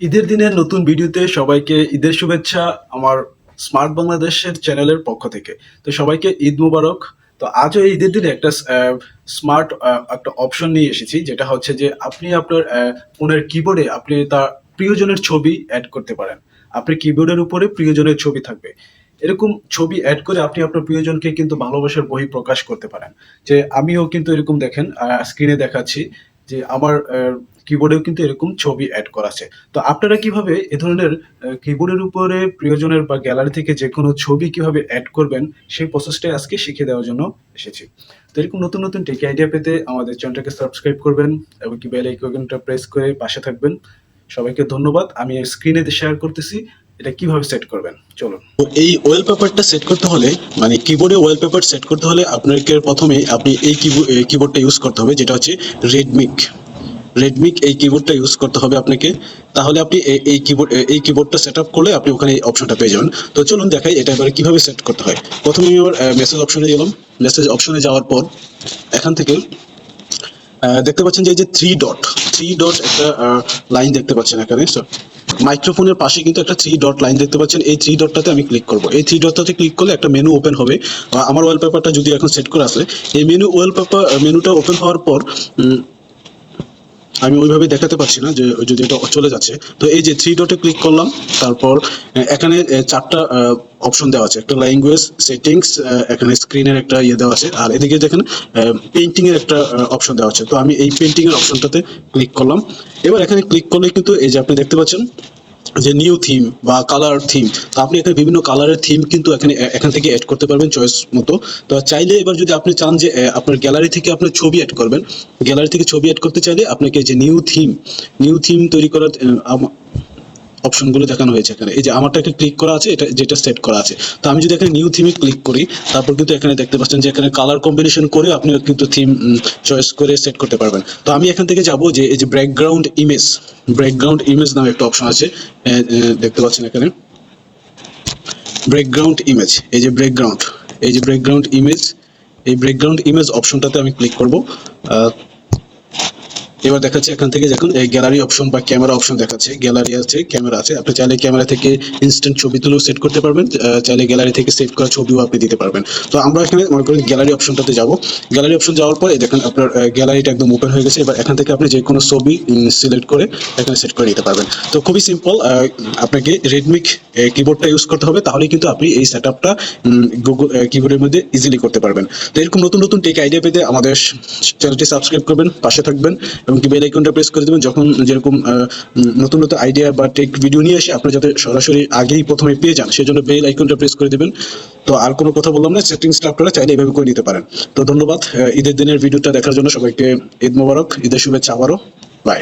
ঈদের দিনের নতুন ভিডিওতে সবাইকে ঈদের শুভেচ্ছা আমার স্মার্ট বাংলাদেশের চ্যানেলের পক্ষ থেকে। তো সবাইকে ঈদ মুবারক। তো আজও এই ঈদের দিনে একটা স্মার্ট একটা অপশন নিয়ে এসেছি, যেটা হচ্ছে যে আপনি আপনার ফোনের কিবোর্ডে আপনি তার প্রিয়জনের ছবি অ্যাড করতে পারেন। আপনি কিবোর্ডের উপরে প্রিয়জনের ছবি থাকবে। এরকম ছবি অ্যাড করে আপনি আপনার প্রিয়জনকে কিন্তু ভালোবাসার বহি প্রকাশ করতে পারেন। যে আমিও কিন্তু এরকম দেখেন স্ক্রিনে দেখাচ্ছি যে আমার কিবোর্ডেও কিন্তু এরকম ছবি অ্যাড করা আছে। তো আপনারা কীভাবে এ ধরনের কিবোর্ডের উপরে প্রিয়জনের বা গ্যালারি থেকে যে কোনো ছবি কীভাবে অ্যাড করবেন, সেই প্রসেসটাই আজকে শিখে দেওয়ার জন্য এসেছি। তো এরকম নতুন নতুন টেক আইডিয়া পেতে আমাদের চ্যানেলটাকে সাবস্ক্রাইব করবেন এবং কি বেল আইকনটা প্রেস করে পাশে থাকবেন। সবাইকে ধন্যবাদ। আমি স্ক্রিনে শেয়ার করতেছি। এটা কীভাবে সেট করবেন? চলুন। তো এই ওয়ালপেপারটা সেট করতে হলে মানে কিবোর্ডে ওয়ালপেপার সেট করতে হলে আপনাকে প্রথমে আপনি এই কিবোর্ডটা ইউজ করতে হবে, যেটা হচ্ছে রেডমিক রেডমিক এই কিবোর্ডটা ইউজ করতে হবে আপনাকে। তাহলে আপনি এই- কিবোর্ড এই কিবোর্ডটা সেট আপ করলে আপনি ওখানে এই অপশনটা পেয়ে যাবেন। তো চলুন দেখাই এটা এবারে কীভাবে সেট করতে হয়। প্রথমে আমি মেসেজ অপশনে গেলাম। মেসেজ অপশনে যাওয়ার পর এখান থেকে দেখতে পাচ্ছেন যে এই যে থ্রি ডট থ্রি ডট একটা লাইন দেখতে পাচ্ছেন এখানে মাইক্রোফোনের পাশে কিন্তু একটা থ্রি ডট লাইন দেখতে পাচ্ছেন। এই থ্রি ডটটাতে আমি ক্লিক করব। এই থ্রি ডটটাতে ক্লিক করলে একটা মেনু ওপেন হবে। আমার ওয়ালপেপারটা যদি এখন সেট করা আসে এই মেনু ওয়ালপেপার মেনুটা ওপেন হওয়ার পর আমি ওইভাবে দেখাতে পারছি না যে যদি এটা চলে যাচ্ছে। তো এই যে থ্রি ডটে ক্লিক করলাম, তারপর এখানে চারটা অপশন দেওয়া আছে। একটা ল্যাঙ্গুয়েজ সেটিংস এখানে স্ক্রিনের একটা ইয়ে দেওয়া আছে। আর এদিকে দেখেন পেন্টিং এর একটা অপশন দেওয়া আছে। তো আমি এই পেন্টিং এর অপশনটাতে ক্লিক করলাম। এবার এখানে ক্লিক করলে কিন্তু এই যে আপনি দেখতে পাচ্ছেন যে নিউ থিম বা কালার থিম তো আপনি এখানে বিভিন্ন কালারের থিম কিন্তু এখানে, এখান থেকে অ্যাড করতে পারবেন চয়েস মতো। তো চাইলে এবার যদি আপনি চান যে আপনার গ্যালারি থেকে আপনার ছবি অ্যাড করবেন। গ্যালারি থেকে ছবি অ্যাড করতে চাইলে আপনাকে যে নিউ থিম নিউ থিম তৈরি করার অপশনগুলো দেখানো হয়েছে এখানে। এই যে আমারটা একটা ক্লিক করা আছে, এটা যেটা সেট করা আছে। তো আমি যদি এখানে নিউ থিমে ক্লিক করি, তারপর কিন্তু এখানে দেখতে পাচ্ছেন যে এখানে কালার কম্বিনেশন করে আপনি কিন্তু থিম চয়েস করে সেট করতে পারবেন। তো আমি এখান থেকে যাব যে, এই যে ব্যাকগ্রাউন্ড ইমেজ ব্যাকগ্রাউন্ড ইমেজ নামে একটা অপশন আছে। দেখতে পাচ্ছেন এখানে। ব্যাকগ্রাউন্ড ইমেজ এই যে ব্যাকগ্রাউন্ড এই যে ব্যাকগ্রাউন্ড ইমেজ এই ব্যাকগ্রাউন্ড ইমেজ অপশনটাতে আমি ক্লিক করব। এবার দেখাচ্ছে এখান থেকে দেখুন, এই গ্যালারি অপশন বা ক্যামেরা অপশন দেখাচ্ছে। গ্যালারি আছে ক্যামেরা আছে। আপনি চাইলে ক্যামেরা থেকে ইনস্ট্যান্ট ছবি তুলেও সেট করতে পারবেন চাইলে গ্যালারি থেকে সেভ করা ছবিও আপনি দিতে পারবেন। তো আমরা এখানে মনে করেন গ্যালারি অপশনটাতে যাব। গ্যালারি অপশন যাওয়ার পরে দেখেন, আপনার গ্যালারিটা একদম ওপেন হয়ে গেছে। এবার এখান থেকে আপনি যে কোনো ছবি সিলেক্ট করে এখানে সেট করে নিতে পারবেন। তো খুবই সিম্পল আপনাকে রেডমিক কিবোর্ডটা ইউজ করতে হবে। তাহলে কিন্তু আপনি এই সেট আপটা গুগল কিবোর্ডের মধ্যে ইজিলি করতে পারবেন। তো এরকম নতুন নতুন টেক আইডিয়া পেতে আমাদের চ্যানেলটি সাবস্ক্রাইব করবেন, পাশে থাকবেন এবং কি বেল আইকনটা প্রেস করে দেবেন, যখন যেরকম নতুন নতুন আইডিয়া বা টেক ভিডিও নিয়ে আসে, আপনি যাতে সরাসরি আগেই প্রথমে পেয়ে যান সেই জন্য বেল আইকনটা প্রেস করে দেবেন। তো আর কোনো কথা বললাম না সেটিংসটা আপনারা চাইলে এভাবে করে নিতে পারেন। তো ধন্যবাদ ঈদের দিনের ভিডিওটা দেখার জন্য সবাইকে ঈদ মোবারক, ঈদের শুভেচ্ছা আবারও। বাই